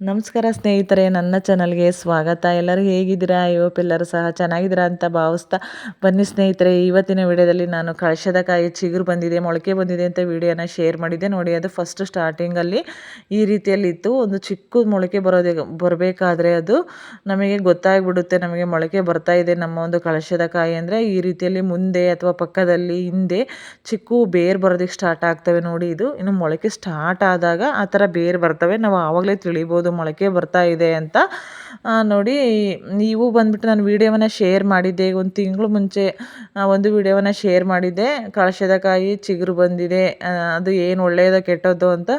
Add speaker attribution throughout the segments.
Speaker 1: ನಮಸ್ಕಾರ ಸ್ನೇಹಿತರೆ, ನನ್ನ ಚಾನಲ್ಗೆ ಸ್ವಾಗತ. ಎಲ್ಲರೂ ಹೇಗಿದ್ದೀರಾ? ಎಲ್ಲರೂ ಸಹ ಚೆನ್ನಾಗಿದ್ದೀರಾ ಅಂತ ಭಾವಿಸ್ತಾ ಬನ್ನಿ ಸ್ನೇಹಿತರೆ. ಇವತ್ತಿನ ವಿಡಿಯೋದಲ್ಲಿ ನಾನು ಕಳಶದ ಕಾಯಿ ಚಿಗುರು ಬಂದಿದೆ, ಮೊಳಕೆ ಬಂದಿದೆ ಅಂತ ವಿಡಿಯೋನ ಶೇರ್ ಮಾಡಿದ್ದೆ. ನೋಡಿ, ಅದು ಫಸ್ಟ್ ಸ್ಟಾರ್ಟಿಂಗಲ್ಲಿ ಈ ರೀತಿಯಲ್ಲಿ ಇತ್ತು ಒಂದು ಚಿಕ್ಕ ಮೊಳಕೆ ಬರೋದೇ, ಬರಬೇಕಾದ್ರೆ ಅದು ನಮಗೆ ಗೊತ್ತಾಗ್ಬಿಡುತ್ತೆ, ನಮಗೆ ಮೊಳಕೆ ಬರ್ತಾ ಇದೆ ನಮ್ಮ ಒಂದು ಕಳಶದ ಕಾಯಿ ಅಂದರೆ. ಈ ರೀತಿಯಲ್ಲಿ ಮುಂದೆ ಅಥವಾ ಪಕ್ಕದಲ್ಲಿ ಹಿಂದೆ ಚಿಕ್ಕ ಬೇರು ಬರೋದಕ್ಕೆ ಸ್ಟಾರ್ಟ್ ಆಗ್ತವೆ ನೋಡಿ ಇದು. ಇನ್ನು ಮೊಳಕೆ ಸ್ಟಾರ್ಟ್ ಆದಾಗ ಆ ಥರ ಬೇರು ಬರ್ತವೆ. ನಾವು ಆವಾಗಲೇ ತಿಳಿಬೋದು. ಮೊಳಕೆ ಬರ್ತಾ ಇದೆ ಅಂತ ನೋಡಿ, ನೀವು ಬಂದುಬಿಟ್ಟು ನಾನು ವೀಡಿಯೋವನ್ನು ಶೇರ್ ಮಾಡಿದ್ದೆ. ಒಂದು ತಿಂಗಳು ಮುಂಚೆ ಒಂದು ವೀಡಿಯೋವನ್ನು ಶೇರ್ ಮಾಡಿದ್ದೆ. ಕಳಶದ ಕಾಯಿ ಚಿಗುರು ಬಂದಿದೆ ಅದು ಏನು ಒಳ್ಳೆಯದೋ ಕೆಟ್ಟದ್ದು ಅಂತ.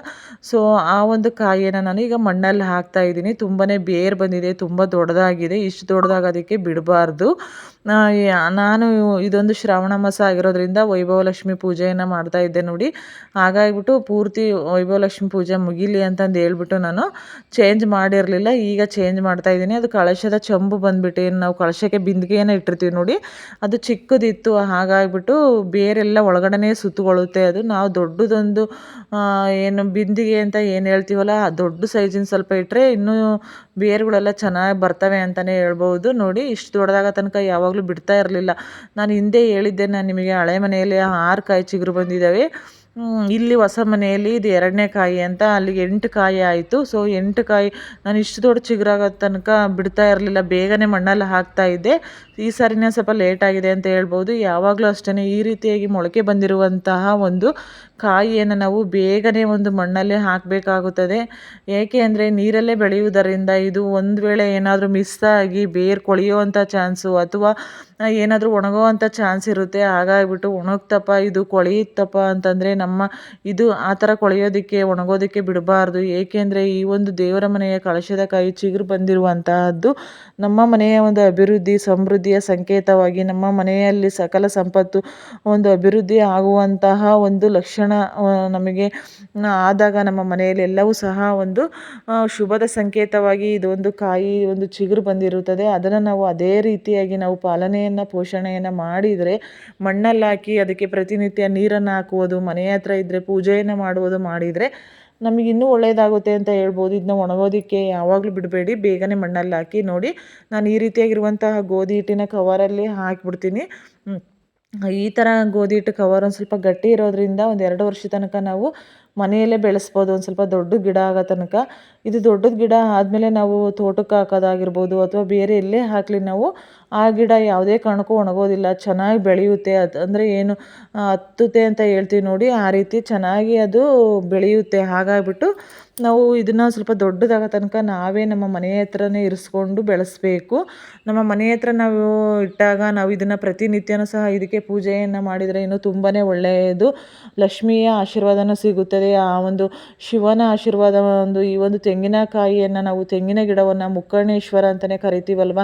Speaker 1: ಸೊ ಆ ಒಂದು ಕಾಯಿಯನ್ನು ನಾನು ಈಗ ಮಣ್ಣಲ್ಲಿ ಹಾಕ್ತಾ ಇದ್ದೀನಿ. ತುಂಬಾ ಬೇರು ಬಂದಿದೆ, ತುಂಬ ದೊಡ್ಡದಾಗಿದೆ. ಇಷ್ಟು ದೊಡ್ಡದಾಗೋದಕ್ಕೆ ಬಿಡಬಾರ್ದು. ನಾನು ಇದೊಂದು ಶ್ರಾವಣ ಮಾಸ ಆಗಿರೋದ್ರಿಂದ ವೈಭವಲಕ್ಷ್ಮಿ ಪೂಜೆಯನ್ನು ಮಾಡ್ತಾ ಇದ್ದೆ ನೋಡಿ. ಹಾಗಾಗಿಬಿಟ್ಟು ಪೂರ್ತಿ ವೈಭವಲಕ್ಷ್ಮಿ ಪೂಜೆ ಮುಗಿಲಿ ಅಂತಂದು ಹೇಳ್ಬಿಟ್ಟು ನಾನು ಚೇಂಜ್ ಮಾಡಿರಲಿಲ್ಲ, ಈಗ ಚೇಂಜ್ ಮಾಡ್ತಾ ಇದ್ದೀನಿ. ಅದು ಕಳಶದ ಚಂಬು ಬಂದುಬಿಟ್ಟು ಏನು ನಾವು ಕಳಶಕ್ಕೆ ಬಿಂದಿಗೆಯನ್ನು ಇಟ್ಟಿರ್ತೀವಿ ನೋಡಿ, ಅದು ಚಿಕ್ಕದಿತ್ತು, ಹಾಗಾಗಿಬಿಟ್ಟು ಬೇರೆಲ್ಲ ಒಳಗಡೆನೇ ಸುತ್ತಕೊಳ್ಳುತ್ತೆ ಅದು. ನಾವು ದೊಡ್ಡದೊಂದು ಏನು ಬಿಂದಿಗೆ ಅಂತ ಏನು ಹೇಳ್ತೀವಲ್ಲ ದೊಡ್ಡ ಸೈಜಿನ ಸ್ವಲ್ಪ ಇಟ್ಟರೆ ಇನ್ನೂ ಬೇರುಗಳೆಲ್ಲ ಚೆನ್ನಾಗಿ ಬರ್ತವೆ ಅಂತಲೇ ಹೇಳ್ಬೋದು ನೋಡಿ, ಇಷ್ಟು ದೊಡ್ಡದಾಗ ತನಕ ಯಾವಾಗಲೂ ಬಿಡ್ತಾ ಇರಲಿಲ್ಲ. ನಾನು ಹಿಂದೆ ಹೇಳಿದ್ದೆ ನಾನು ನಿಮಗೆ ಹಳೆ ಮನೆಯಲ್ಲಿ ಆರು ಕಾಯಿ ಚಿಗುರು ಬಂದಿದ್ದಾವೆ. ಇಲ್ಲಿ ಹೊಸ ಮನೆಯಲ್ಲಿ ಇದು ಎರಡನೇ ಕಾಯಿ ಅಂತ, ಅಲ್ಲಿಗೆ ಎಂಟು ಕಾಯಿ ಆಯಿತು. ಸೊ ಎಂಟು ಕಾಯಿ ನಾನು ಇಷ್ಟು ದೊಡ್ಡ ಚಿಗುರಾಗೋ ತನಕ ಬಿಡ್ತಾ ಇರಲಿಲ್ಲ, ಬೇಗನೆ ಮಣ್ಣಲ್ಲಿ ಹಾಕ್ತಾ ಇದ್ದೆ. ಈ ಸಾರಿನೇ ಸ್ವಲ್ಪ ಲೇಟಾಗಿದೆ ಅಂತ ಹೇಳ್ಬೋದು. ಯಾವಾಗಲೂ ಅಷ್ಟೇ ಈ ರೀತಿಯಾಗಿ ಮೊಳಕೆ ಬಂದಿರುವಂತಹ ಒಂದು ಕಾಯಿಯನ್ನು ನಾವು ಬೇಗನೆ ಒಂದು ಮಣ್ಣಲ್ಲೇ ಹಾಕಬೇಕಾಗುತ್ತದೆ. ಏಕೆ ಅಂದರೆ ನೀರಲ್ಲೇ ಬೆಳೆಯುವುದರಿಂದ ಇದು ಒಂದು ವೇಳೆ ಏನಾದರೂ ಮಿಸ್ ಆಗಿ ಬೇರು ಕೊಳೆಯುವಂಥ ಚಾನ್ಸು ಅಥವಾ ಏನಾದರೂ ಒಣಗುವಂಥ ಚಾನ್ಸ್ ಇರುತ್ತೆ. ಹಾಗಾಗಿಬಿಟ್ಟು ಒಣಗ್ತಪ್ಪ, ಇದು ಕೊಳೆಯುತ್ತಪ್ಪ ಅಂತಂದರೆ ನಮ್ಮ ಇದು ಆ ಥರ ಕೊಳೆಯೋದಕ್ಕೆ, ಒಣಗೋದಕ್ಕೆ ಬಿಡಬಾರ್ದು. ಏಕೆಂದರೆ ಈ ಒಂದು ದೇವರ ಮನೆಯ ಕಳಶದ ಕಾಯಿ ಚಿಗುರು ಬಂದಿರುವಂತಹದ್ದು ನಮ್ಮ ಮನೆಯ ಒಂದು ಅಭಿವೃದ್ಧಿ, ಸಮೃದ್ಧಿಯ ಸಂಕೇತವಾಗಿ ನಮ್ಮ ಮನೆಯಲ್ಲಿ ಸಕಲ ಸಂಪತ್ತು ಒಂದು ಅಭಿವೃದ್ಧಿ ಆಗುವಂತಹ ಒಂದು ಲಕ್ಷಣ ನಮಗೆ ಆದಾಗ ನಮ್ಮ ಮನೆಯಲ್ಲಿ ಎಲ್ಲವೂ ಸಹ ಒಂದು ಶುಭದ ಸಂಕೇತವಾಗಿ ಇದೊಂದು ಕಾಯಿ, ಒಂದು ಚಿಗುರು ಬಂದಿರುತ್ತದೆ. ಅದನ್ನು ನಾವು ಅದೇ ರೀತಿಯಾಗಿ ನಾವು ಪಾಲನೆಯನ್ನು, ಪೋಷಣೆಯನ್ನು ಮಾಡಿದರೆ ಮಣ್ಣಲ್ಲಿ ಹಾಕಿ ಅದಕ್ಕೆ ಪ್ರತಿನಿತ್ಯ ನೀರನ್ನು ಹಾಕುವುದು, ಮನೆ ಹತ್ರ ಇದ್ದರೆ ಪೂಜೆಯನ್ನು ಮಾಡುವುದು ಮಾಡಿದರೆ ನಮಗೆ ಇನ್ನೂ ಒಳ್ಳೆಯದಾಗುತ್ತೆ ಅಂತ ಹೇಳ್ಬೋದು. ಇದನ್ನ ಒಣಗೋದಕ್ಕೆ ಯಾವಾಗಲೂ ಬಿಡಬೇಡಿ. ಬೇಗನೆ ಮಣ್ಣಲ್ಲಿ ಹಾಕಿ ನೋಡಿ. ನಾನು ಈ ರೀತಿಯಾಗಿರುವಂತಹ ಗೋಧಿ ಹಿಟ್ಟಿನ ಕವರಲ್ಲಿ ಹಾಕಿಬಿಡ್ತೀನಿ. ಈ ಥರ ಗೋಧಿ ಹಿಟ್ಟು ಕವರ್ ಒಂದು ಸ್ವಲ್ಪ ಗಟ್ಟಿ ಇರೋದ್ರಿಂದ ಒಂದು ಎರಡು ವರ್ಷ ತನಕ ನಾವು ಮನೆಯಲ್ಲೇ ಬೆಳೆಸ್ಬೋದು, ಒಂದು ಸ್ವಲ್ಪ ದೊಡ್ಡ ಗಿಡ ಆಗೋ ತನಕ. ಇದು ದೊಡ್ಡದು ಗಿಡ ಆದಮೇಲೆ ನಾವು ತೋಟಕ್ಕೆ ಹಾಕೋದಾಗಿರ್ಬೋದು ಅಥವಾ ಬೇರೆ ಎಲ್ಲೇ ಹಾಕಲಿ ನಾವು, ಆ ಗಿಡ ಯಾವುದೇ ಕಾರಣಕ್ಕೂ ಒಣಗೋದಿಲ್ಲ. ಚೆನ್ನಾಗಿ ಬೆಳೆಯುತ್ತೆ. ಅದು ಅಂದರೆ ಏನು ಹತ್ತುತ್ತೆ ಅಂತ ಹೇಳ್ತೀವಿ ನೋಡಿ, ಆ ರೀತಿ ಚೆನ್ನಾಗಿ ಅದು ಬೆಳೆಯುತ್ತೆ. ಹಾಗಾಗಿಬಿಟ್ಟು ನಾವು ಇದನ್ನು ಸ್ವಲ್ಪ ದೊಡ್ಡದಾಗ ತನಕ ನಾವೇ ನಮ್ಮ ಮನೆಯ ಹತ್ರನೇ ಇರಿಸ್ಕೊಂಡು ಬೆಳೆಸಬೇಕು. ನಮ್ಮ ಮನೆ ಹತ್ರ ನಾವು ಇಟ್ಟಾಗ ನಾವು ಇದನ್ನು ಪ್ರತಿನಿತ್ಯನೂ ಸಹ ಇದಕ್ಕೆ ಪೂಜೆಯನ್ನು ಮಾಡಿದರೆ ಇನ್ನೂ ತುಂಬಾ ಒಳ್ಳೆಯದು. ಲಕ್ಷ್ಮಿಯ ಆಶೀರ್ವಾದನೂ ಸಿಗುತ್ತದೆ. ಆ ಒಂದು ಶಿವನ ಆಶೀರ್ವಾದ ಒಂದು ಈ ಒಂದು ತೆಂಗಿನಕಾಯಿಯನ್ನು ನಾವು ತೆಂಗಿನ ಗಿಡವನ್ನು ಮುಕ್ಕರ್ಣೇಶ್ವರ ಅಂತಲೇ ಕರಿತೀವಲ್ವ?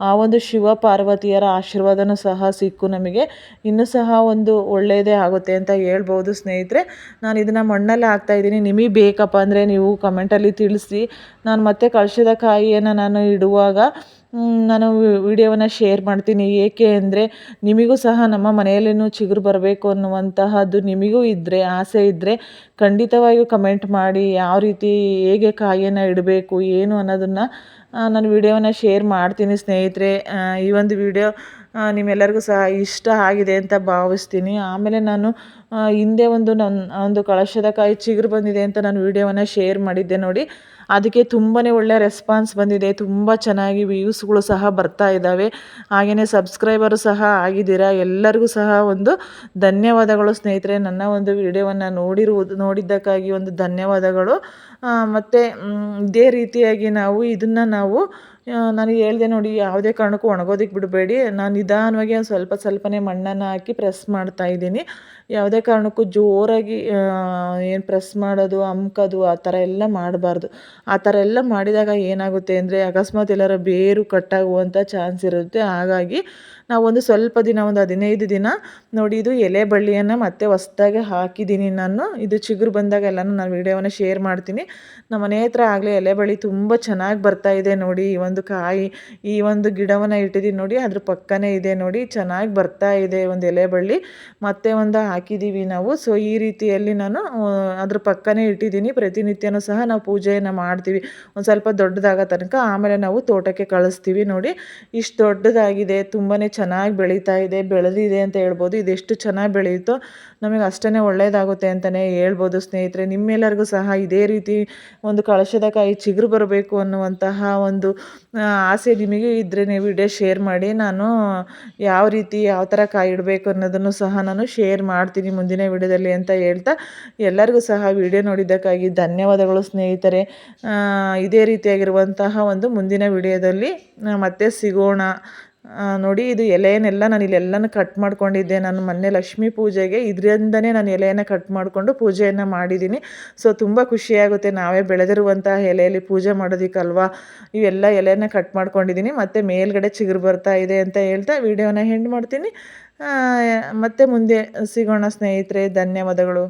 Speaker 1: ಆ ಒಂದು ಶಿವ ಪಾರ್ವತಿಯರ ಆಶೀರ್ವಾದನೂ ಸಹ ಸಿಕ್ಕು ನಮಗೆ. ಇನ್ನೂ ಸಹ ಒಂದು ಒಳ್ಳೆಯದೇ ಆಗುತ್ತೆ ಅಂತ ಹೇಳ್ಬೋದು ಸ್ನೇಹಿತರೆ. ನಾನು ಇದನ್ನು ಮಣ್ಣಲ್ಲಿ ಹಾಕ್ತಾಯಿದ್ದೀನಿ ನಿಮಗೆ ಬೇಕಪ್ಪ ಅಂದರೆ ನೀವು ಕಮೆಂಟಲ್ಲಿ ತಿಳಿಸಿ ನಾನು ಮತ್ತೆ ಕಳಿಸಿದ ಕಾಯಿಯನ್ನು ನಾನು ಇಡುವಾಗ ನಾನು ವಿಡಿಯೋವನ್ನು ಶೇರ್ ಮಾಡ್ತೀನಿ. ಏಕೆ ಅಂದರೆ ನಿಮಗೂ ಸಹ ನಮ್ಮ ಮನೆಯಲ್ಲೇನೂ ಚಿಗುರು ಬರಬೇಕು ಅನ್ನುವಂತಹದ್ದು ನಿಮಗೂ ಇದ್ದರೆ ಆಸೆ ಇದ್ದರೆ ಖಂಡಿತವಾಗಿಯೂ ಕಮೆಂಟ್ ಮಾಡಿ ಯಾವ ರೀತಿ, ಹೇಗೆ ಕಾಯಿಯನ್ನು ಇಡಬೇಕು, ಏನು ಅನ್ನೋದನ್ನು ನಾನು ವಿಡಿಯೋವನ್ನು ಶೇರ್ ಮಾಡ್ತೀನಿ ಸ್ನೇಹಿತರೆ. ಈ ಒಂದು ವಿಡಿಯೋ ನಿಮ್ಮೆಲ್ಲರಿಗೂ ಸಹ ಇಷ್ಟ ಆಗಿದೆ ಅಂತ ಭಾವಿಸ್ತೀನಿ. ಆಮೇಲೆ ನಾನು ಹಿಂದೆ ಒಂದು ನನ್ನ ಒಂದು ಕಳಶದ ಕಾಯಿ ಚಿಗುರು ಬಂದಿದೆ ಅಂತ ನಾನು ವಿಡಿಯೋವನ್ನು ಶೇರ್ ಮಾಡಿದ್ದೆ ನೋಡಿ. ಅದಕ್ಕೆ ತುಂಬಾ ಒಳ್ಳೆಯ ರೆಸ್ಪಾನ್ಸ್ ಬಂದಿದೆ. ತುಂಬ ಚೆನ್ನಾಗಿ ವ್ಯೂಸ್ಗಳು ಸಹ ಬರ್ತಾ ಇದ್ದಾವೆ. ಹಾಗೆಯೇ ಸಬ್ಸ್ಕ್ರೈಬರು ಸಹ ಆಗಿದ್ದೀರಾ? ಎಲ್ಲರಿಗೂ ಸಹ ಒಂದು ಧನ್ಯವಾದಗಳು ಸ್ನೇಹಿತರೆ. ನನ್ನ ಒಂದು ವಿಡಿಯೋವನ್ನು ನೋಡಿರುವುದು, ನೋಡಿದ್ದಕ್ಕಾಗಿ ಒಂದು ಧನ್ಯವಾದಗಳು. ಮತ್ತು ಇದೇ ರೀತಿಯಾಗಿ ನಾವು ಇದನ್ನು ನಾವು ನಾನು ಹೇಳಿದೆ ನೋಡಿ, ಯಾವುದೇ ಕಾರಣಕ್ಕೂ ಒಣಗೋದಕ್ಕೆ ಬಿಡಬೇಡಿ. ನಾನು ನಿಧಾನವಾಗಿ ಒಂದು ಸ್ವಲ್ಪ ಸ್ವಲ್ಪನೇ ಮಣ್ಣನ್ನು ಹಾಕಿ ಪ್ರೆಸ್ ಮಾಡ್ತಾ ಇದ್ದೀನಿ. ಯಾವುದೇ ಕಾರಣಕ್ಕೂ ಜೋರಾಗಿ ಏನು ಪ್ರೆಸ್ ಮಾಡೋದು, ಅಮ್ಕೋದು, ಆ ಥರ ಎಲ್ಲ ಮಾಡಬಾರ್ದು. ಆ ಥರ ಎಲ್ಲ ಮಾಡಿದಾಗ ಏನಾಗುತ್ತೆ ಅಂದರೆ, ಅಕಸ್ಮಾತ್ ಎಲ್ಲರ ಬೇರು ಕಟ್ಟಾಗುವಂಥ ಚಾನ್ಸ್ ಇರುತ್ತೆ. ಹಾಗಾಗಿ ನಾವು ಒಂದು ಸ್ವಲ್ಪ ದಿನ, ಒಂದು ಹದಿನೈದು ದಿನ ನೋಡಿ, ಇದು ಎಲೆ ಬಳ್ಳಿಯನ್ನು ಮತ್ತೆ ಹೊಸ್ದಾಗಿ ಹಾಕಿದ್ದೀನಿ ನಾನು. ಇದು ಚಿಗುರು ಬಂದಾಗ ಎಲ್ಲನೂ ನಾನು ವಿಡಿಯೋವನ್ನು ಶೇರ್ ಮಾಡ್ತೀನಿ. ನಮ್ಮ ಮನೆ ಹತ್ರ ಆಗಲೇ ಎಲೆ ಬಳ್ಳಿ ತುಂಬ ಚೆನ್ನಾಗಿ ಬರ್ತಾ ಇದೆ ನೋಡಿ. ಈ ಒಂದು ಕಾಯಿ, ಈ ಒಂದು ಗಿಡವನ್ನು ಇಟ್ಟಿದ್ದೀನಿ ನೋಡಿ. ಅದ್ರ ಪಕ್ಕನೇ ಇದೆ ನೋಡಿ. ಚೆನ್ನಾಗಿ ಬರ್ತಾ ಇದೆ ಒಂದು ಎಲೆ ಬಳ್ಳಿ. ಮತ್ತೆ ಒಂದು ಹಾಕಿದ್ದೀವಿ ನಾವು. ಸೊ ಈ ರೀತಿಯಲ್ಲಿ ನಾನು ಅದ್ರ ಪಕ್ಕನೇ ಇಟ್ಟಿದ್ದೀನಿ. ಪ್ರತಿನಿತ್ಯನೂ ಸಹ ನಾವು ಪೂಜೆಯನ್ನು ಮಾಡ್ತೀವಿ. ಒಂದು ಸ್ವಲ್ಪ ದೊಡ್ಡದಾಗೋ ತನಕ ಆಮೇಲೆ ನಾವು ತೋಟಕ್ಕೆ ಕಳಿಸ್ತೀವಿ ನೋಡಿ. ಇಷ್ಟು ದೊಡ್ಡದಾಗಿದೆ ತುಂಬಾ ಚೆನ್ನಾಗಿ ಬೆಳೀತಾ ಇದೆ, ಬೆಳೆದಿದೆ ಅಂತ ಹೇಳ್ಬೋದು. ಇದೆಷ್ಟು ಚೆನ್ನಾಗಿ ಬೆಳೆಯುತ್ತೋ ನಮಗೆ ಅಷ್ಟೇ ಒಳ್ಳೆಯದಾಗುತ್ತೆ ಅಂತಲೇ ಹೇಳ್ಬೋದು ಸ್ನೇಹಿತರೆ. ನಿಮ್ಮೆಲ್ಲರಿಗೂ ಸಹ ಇದೇ ರೀತಿ ಒಂದು ಕಳಶದ ಕಾಯಿ ಚಿಗುರು ಬರಬೇಕು ಅನ್ನುವಂತಹ ಒಂದು ಆಸೆ ನಿಮಗೆ ಇದ್ದರೆ ನೀವು ವಿಡಿಯೋ ಶೇರ್ ಮಾಡಿ. ನಾನು ಯಾವ ರೀತಿ, ಯಾವ ಥರ ಕಾಯಿ ಇಡಬೇಕು ಅನ್ನೋದನ್ನು ಸಹ ನಾನು ಶೇರ್ ಮಾಡ್ತೀನಿ ಮುಂದಿನ ವಿಡಿಯೋದಲ್ಲಿ ಅಂತ ಹೇಳ್ತಾ ಎಲ್ಲರಿಗೂ ಸಹ ವಿಡಿಯೋ ನೋಡಿದ್ದಕ್ಕಾಗಿ ಧನ್ಯವಾದಗಳು ಸ್ನೇಹಿತರೆ. ಇದೇ ರೀತಿಯಾಗಿರುವಂತಹ ಒಂದು ಮುಂದಿನ ವಿಡಿಯೋದಲ್ಲಿ ಮತ್ತೆ ಸಿಗೋಣ. ನೋಡಿ, ಇದು ಎಲೆಯನ್ನೆಲ್ಲ ನಾನು ಇಲ್ಲೆಲ್ಲನೂ ಕಟ್ ಮಾಡ್ಕೊಂಡಿದ್ದೆ. ನಾನು ಮೊನ್ನೆ ಲಕ್ಷ್ಮೀ ಪೂಜೆಗೆ ಇದರಿಂದನೇ ನಾನು ಎಲೆಯನ್ನು ಕಟ್ ಮಾಡಿಕೊಂಡು ಪೂಜೆಯನ್ನು ಮಾಡಿದ್ದೀನಿ. ಸೊ ತುಂಬ ಖುಷಿಯಾಗುತ್ತೆ. ನಾವೇ ಬೆಳೆದಿರುವಂತಹ ಎಲೆಯಲ್ಲಿ ಪೂಜೆ ಮಾಡೋದಕ್ಕಲ್ವಾ? ಇವೆಲ್ಲ ಎಲೆಯನ್ನು ಕಟ್ ಮಾಡ್ಕೊಂಡಿದ್ದೀನಿ. ಮತ್ತು ಮೇಲ್ಗಡೆ ಚಿಗುರು ಬರ್ತಾ ಇದೆ ಅಂತ ಹೇಳ್ತಾ ವಿಡಿಯೋನ ಹೆಂಡ್ ಮಾಡ್ತೀನಿ. ಮತ್ತೆ ಮುಂದೆ ಸಿಗೋಣ ಸ್ನೇಹಿತರೆ. ಧನ್ಯವಾದಗಳು.